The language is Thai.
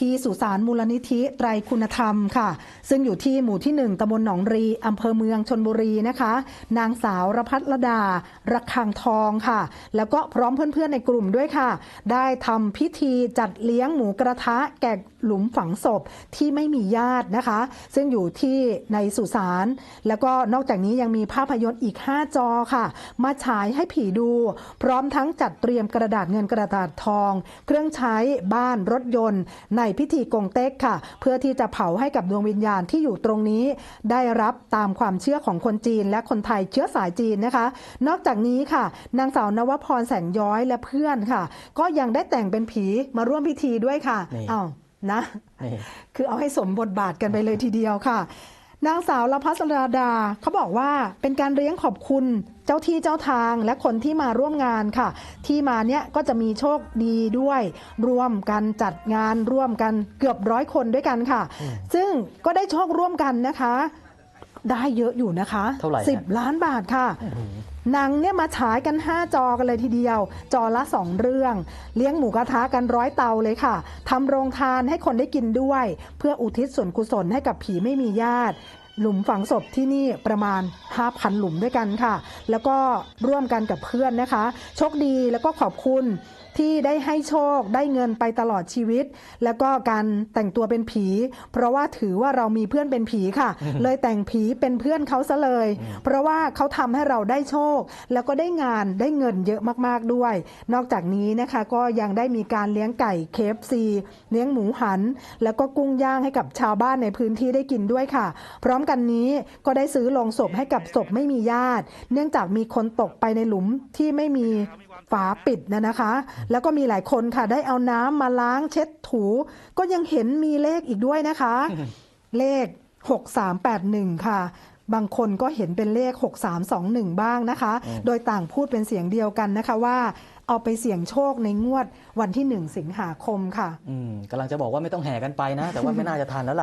ที่สุสานมูลนิธิไตรคุณธรรมค่ะ ซึ่งอยู่ที่หมู่ที่ 1ตำบลหนองรีอำเภอเมืองชนบุรีนะคะ นางสาวรพัฒรดา ระคังทองค่ะ แล้วก็พร้อมเพื่อนๆในกลุ่มด้วยค่ะ ได้ทำพิธีจัดเลี้ยงหมูกระทะแกะหลุมฝังศพที่ไม่มีญาตินะคะ ซึ่งอยู่ที่ในสุสานแล้วก็นอกจากนี้ยังมีภาพยนตร์อีก 5 จอค่ะ มาฉายให้ผีดู พร้อมทั้งจัดเตรียมกระดาษเงินกระดาษทอง เครื่องใช้บ้านรถยนต์ในพิธีกงเต็กค่ะ เพื่อที่จะเผาให้กับดวงวิญญาณที่อยู่ตรงนี้ ได้รับตามความเชื่อของคนจีนและคนไทยเชื้อสายจีนนะคะ นอกจากนี้ค่ะ นางสาวนวพรแสงย้อยและเพื่อนค่ะ ก็ยังได้แต่งเป็นผีมาร่วมพิธีด้วยค่ะนี่อ้าวนะนี่คือเอาให้สมบทบาทกันไปเลยทีเดียวค่ะ นางสาวละพัสราดาเขาบอกว่าเป็นการเลี้ยงขอบคุณเจ้าที่เจ้าทางและคนที่มาร่วมงานค่ะ ที่มาเนี้ยก็จะมีโชคดีด้วย ร่วมกันจัดงานร่วมกันเกือบร้อยคนด้วยกันค่ะ ซึ่งก็ได้โชคร่วมกันนะคะ ได้เยอะอยู่นะคะเท่าไหร่ฮะสิบล้านบาทค่ะ หนังเนี่ยมาฉายกัน 5 จอกันเลยทีเดียว จอละ 2 เรื่อง เลี้ยงหมูกระทะกันร้อยเตาเลยค่ะทำโรงทานให้คนได้กินด้วย เพื่ออุทิศส่วนกุศลให้กับผีไม่มีญาติ หลุมฝังศพที่นี่ประมาณ 5,000 หลุมด้วยกันค่ะ แล้วก็ร่วมกันกับเพื่อนนะคะ โชคดีแล้วก็ขอบคุณที่ได้ให้โชคได้เงินไปตลอดชีวิต แล้วก็การแต่งตัวเป็นผี เพราะว่าถือว่าเรามีเพื่อนเป็นผีค่ะ เลยแต่งผีเป็นเพื่อนเขาซะเลย เพราะว่าเขาทำให้เราได้โชค แล้วก็ได้งานได้เงินเยอะมากๆด้วย นอกจากนี้นะคะก็ยังได้มีการเลี้ยงไก่เคฟซีเลี้ยงหมูหัน แล้วก็กุ้งย่างให้กับชาวบ้านในพื้นที่ได้กินด้วยค่ะ พร้อมกันนี้ก็ได้ซื้อโลงศพให้กับศพไม่มีญาติ เนื่องจากมีคนตกไปในหลุมที่ไม่มีฝาปิดนะนะคะ แล้วก็มีหลายคนค่ะได้เอาน้ำมาล้างเช็ดถู ก็ยังเห็นมีเลขอีกด้วยนะคะ เลข 6381 ค่ะบางคนก็เห็นเป็นเลข 6321 บ้างนะคะ โดยต่างพูดเป็นเสียงเดียวกันนะคะว่า เอาไปเสี่ยงโชคในงวดวันที่ 1 สิงหาคมค่ะ อืมกำลังจะบอกว่าไม่ต้องแห่กันไปนะ แต่ว่าไม่น่าจะทันแล้วล่ะ